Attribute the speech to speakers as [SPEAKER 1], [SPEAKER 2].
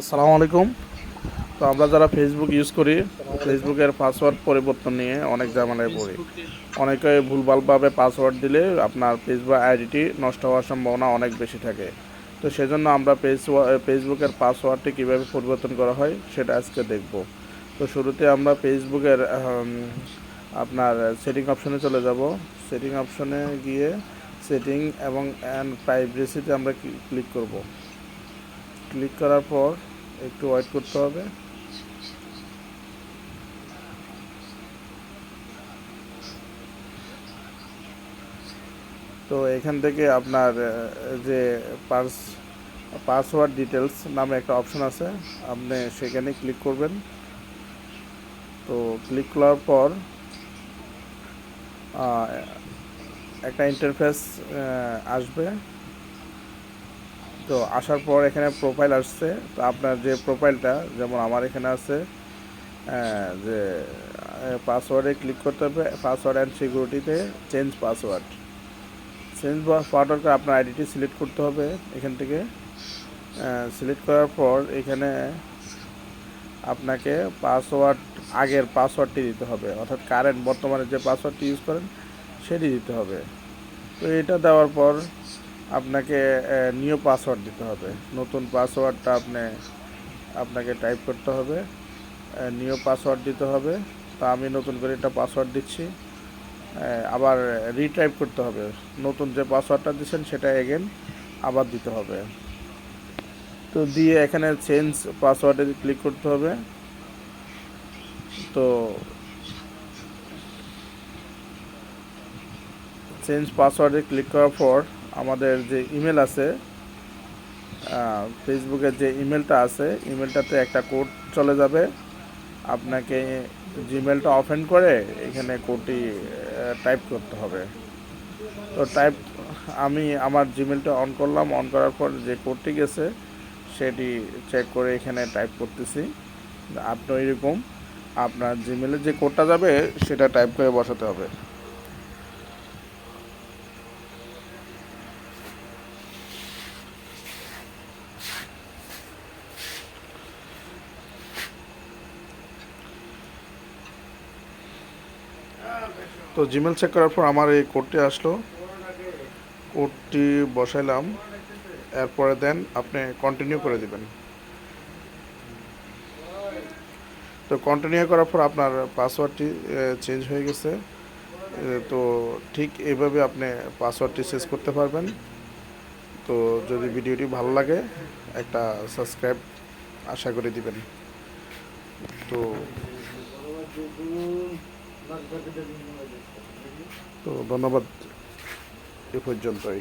[SPEAKER 1] আসসালামু আলাইকুম। তো আমরা যারা ফেসবুক ইউজ করি ফেসবুকের পাসওয়ার্ড পরিবর্তন নিয়ে অনেক ঝামেলায় পড়ি। অনেকে ভুলভালভাবে পাসওয়ার্ড দিলে আপনার ফেসবুক আইডিটি নষ্ট হওয়ার সম্ভাবনা অনেক বেশি থাকে। তো সেজন্য আমরা ফেসবুকের পাসওয়ার্ডটি কীভাবে পরিবর্তন করা হয়, সেটা আজকে দেখব। তো শুরুতে আমরা ফেসবুকের আপনার সেটিং অপশনে চলে যাব। সেটিং অপশনে গিয়ে সেটিং এবং অ্যান্ড প্রাইভেসিতে আমরা ক্লিক করব। ক্লিক করার পর একটু ওয়েট করতে হবে। তো এখান থেকে আপনার যে পার্স পাসওয়ার্ড ডিটেলস নামে একটা অপশন আছে, আপনি সেখানে ক্লিক করবেন। তো ক্লিক করার পর একটা ইন্টারফেস আসবে। তো আসার পর এখানে প্রোফাইল আসছে। তো আপনার যে প্রোফাইলটা যেমন আমার এখানে আছে যে পাসওয়ার্ডে ক্লিক করতে হবে পাসওয়ার্ড অ্যান্ড সিকিউরিটিতে চেঞ্জ পাসওয়ার্ড চেঞ্জ পাসওয়ার্ডকে আপনার আইডিটি সিলেক্ট করতে হবে এখান থেকে। সিলেক্ট করার পর এখানে আপনাকে পাসওয়ার্ড আগের পাসওয়ার্ডটি দিতে হবে। অর্থাৎ কারেন্ট বর্তমানে যে পাসওয়ার্ডটি ইউজ করেন, সেটি দিতে হবে। তো এটা দেওয়ার পর আপনাকে নিউ পাসওয়ার্ড দিতে হবে। নতুন পাসওয়ার্ডটা আপনি, আপনাকে টাইপ করতে হবে। নিউ পাসওয়ার্ড দিতে হবে। তো আমি নতুন করে একটা পাসওয়ার্ড দিচ্ছি। আবার রিটাইপ করতে হবে। নতুন যে পাসওয়ার্ডটা দিচ্ছেন সেটা এগেন আবার দিতে হবে। তো দিয়ে এখানে চেঞ্জ পাসওয়ার্ডে ক্লিক করতে হবে। তো চেঞ্জ পাসওয়ার্ডে ক্লিক করার পর আমাদের যে ইমেল আছে ফেসবুকের যে ইমেলটা আছে, ইমেলটাতে একটা কোড চলে যাবে। আপনাকে জিমেলটা ওপেন করে এখানে কোডটি টাইপ করতে হবে। তো টাইপ আমি আমার জিমেলটা অন করলাম। অন করার পর যে কোডটি গেছে, সেটি চেক করে এখানে টাইপ করতেছি। আপনি এরকম আপনার জিমেলে যে কোডটা যাবে, সেটা টাইপ করে বসাতে হবে। তো জিমেল চেক করার পর আমার এই কোডটি আসলো। কোডটি বসাইলাম। এরপরে দেন আপনি কন্টিনিউ করে দিবেন। তো কন্টিনিউ করার পর আপনার পাসওয়ার্ডটি চেঞ্জ হয়ে গেছে। তো ঠিক এইভাবে আপনি পাসওয়ার্ডটি চেঞ্জ করতে পারবেন। তো যদি ভিডিওটি ভালো লাগে, একটা সাবস্ক্রাইব আশা করে দিবেন। তো তো ধন্যবাদ এ পর্যন্তই।